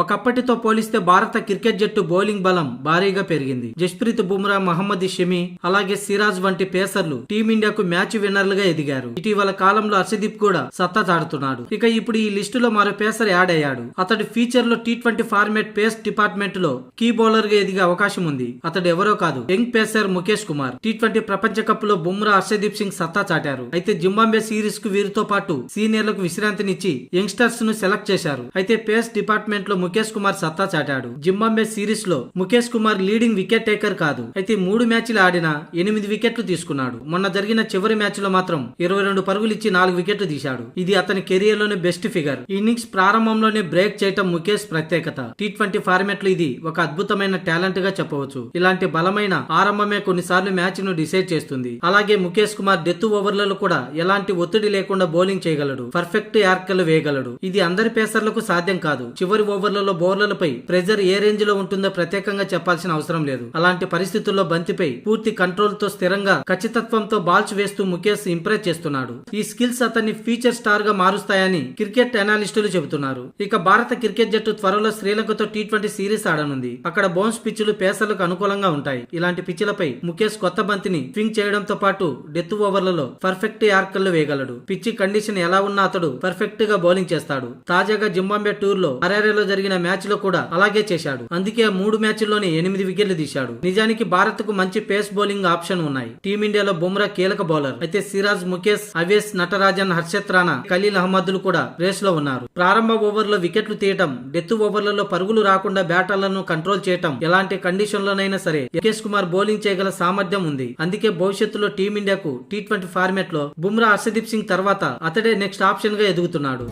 ఒకప్పటితో పోలిస్తే భారత క్రికెట్ జట్టు బౌలింగ్ బలం భారీగా పెరిగింది. జస్ప్రీత్ బుమ్రా మహమ్మద్ షమి అలాగే సిరాజ్ వంటి పేసర్లు టీమిండియాకు మ్యాచ్ విన్నర్లుగా ఎదిగారు. ఇటీవల కాలంలో అర్షదీప్ కూడా సత్తా చాటుతున్నాడు. ఇక ఇప్పుడు ఈ లిస్టులో మరో పేసర్ యాడ్ అయ్యాడు. అతడి ఫీచర్లో టీ ట్వంటీ ఫార్మేట్ పేస్ డిపార్ట్మెంట్లో కీ బౌలర్గా ఎదిగే అవకాశం ఉంది. అతడు ఎవరో కాదు young pacer Mukesh Kumar. T twenty ప్రపంచ కప్లో బుమ్రా హర్షదీప్ సింగ్ సత్తా చాటారు. అయితే జింబాంబే సిరీస్కు వీరితో పాటు సీనియర్లకు విశ్రాంతినిచ్చి యంగ్స్టర్స్ను సెలెక్ట్ చేశారు. అయితే పేస్ డిపార్ట్మెంట్లో ముఖేష్ కుమార్ సత్తా చాటాడు. జింబాబే సిరీస్లో Mukesh Kumar leading wicket taker కాదు. అయితే మూడు మ్యాచ్లు ఆడిన ఎనిమిది వికెట్లు తీసుకున్నాడు. మొన్న జరిగిన చివరి మ్యాచ్లో మాత్రం ఇరవై రెండు పరుగులు ఇచ్చి నాలుగు వికెట్లు తీశాడు. ఇది అతని కెరియర్లోనే బెస్ట్ ఫిగర్ ఇన్నింగ్స్ ప్రారంభంలోనే బ్రేక్ చేయటం ముఖేష్ ప్రత్యేకత. టీ ట్వంటీ ఫార్మాట్లో ఇది ఒక అద్భుతమైన టాలెంట్గా చెప్పవచ్చు. ఇలాంటి బలమైన ఆరంభమే కొన్నిసార్లు మ్యాచ్ను డిసైడ్ చేస్తుంది. అలాగే ముఖేష్ కుమార్ డెత్ ఓవర్లలో కూడా ఎలాంటి ఒత్తిడి లేకుండా బౌలింగ్ చేయగలడు. పర్ఫెక్ట్ యార్కలు వేయగలడు. ఇది అందరి పేసర్లకు సాధ్యం కాదు. చివరి ఓవర్ ఓవర్లలో బౌలర్లపై ప్రెజర్ ఏ రేంజ్లో ఉంటుందో ప్రత్యేకంగా చెప్పాల్సిన అవసరం లేదు. అలాంటి పరిస్థితుల్లో బంతిపై పూర్తి కంట్రోల్తో స్థిరంగా ఖచ్చితత్వంతో బాల్స్ వేస్తూ ముఖేష్ ఇంప్రెస్ చేస్తున్నాడు. ఈ స్కిల్స్ అతన్ని ఫీచర్ స్టార్గా మారుస్తాయని క్రికెట్ అనాలిస్టులు చెబుతున్నారు. ఇక భారత క్రికెట్ జట్టు త్వరలో శ్రీలంకతో టీ ట్వంటీ సిరీస్ ఆడనుంది. అక్కడ బౌన్స్ పిచ్చులు పేసర్లకు అనుకూలంగా ఉంటాయి. ఇలాంటి పిచ్చులపై ముఖేష్ కొత్త బంతిని స్వింగ్ చేయడంతో పాటు డెత్ ఓవర్లలో పర్ఫెక్ట్ యార్కర్లు వేయగలడు. పిచ్చి కండిషన్ ఎలా ఉన్నా అతడు పర్ఫెక్ట్గా బౌలింగ్ చేస్తాడు. తాజాగా జింబాంబే టూర్లో హరారేలో జరిగిన మ్యాచ్లో కూడా అలాగే చేశాడు. అందుకే ఆ మూడు మ్యాచ్ల్లోనే ఎనిమిది వికెట్లు తీశాడు. నిజానికి భారత్కు మంచి పేస్ బౌలింగ్ ఆప్షన్ ఉన్నాయి. టీమిండియాలో బుమ్రా కీలక బౌలర్. అయితే సిరాజ్ ముఖేష్ అవేస్ నటరాజన్ హర్షత్ రాణా ఖలీల్ అహ్మద్లు కూడా రేస్లో ఉన్నారు. ప్రారంభ ఓవర్లో వికెట్లు తీయటం డెత్ ఓవర్లలో పరుగులు రాకుండా బ్యాటర్లను కంట్రోల్ చేయటం ఎలాంటి కండిషన్లోనైనా సరే యకేష్ కుమార్ బౌలింగ్ చేయగల సామర్థ్యం ఉంది. అందుకే భవిష్యత్తులో టీమిండియాకు టీ ట్వంటీ ఫార్మాట్లో బుమ్రా హర్షదీప్ సింగ్ తర్వాత అతడే నెక్స్ట్ ఆప్షన్గా ఎదుగుతున్నాడు.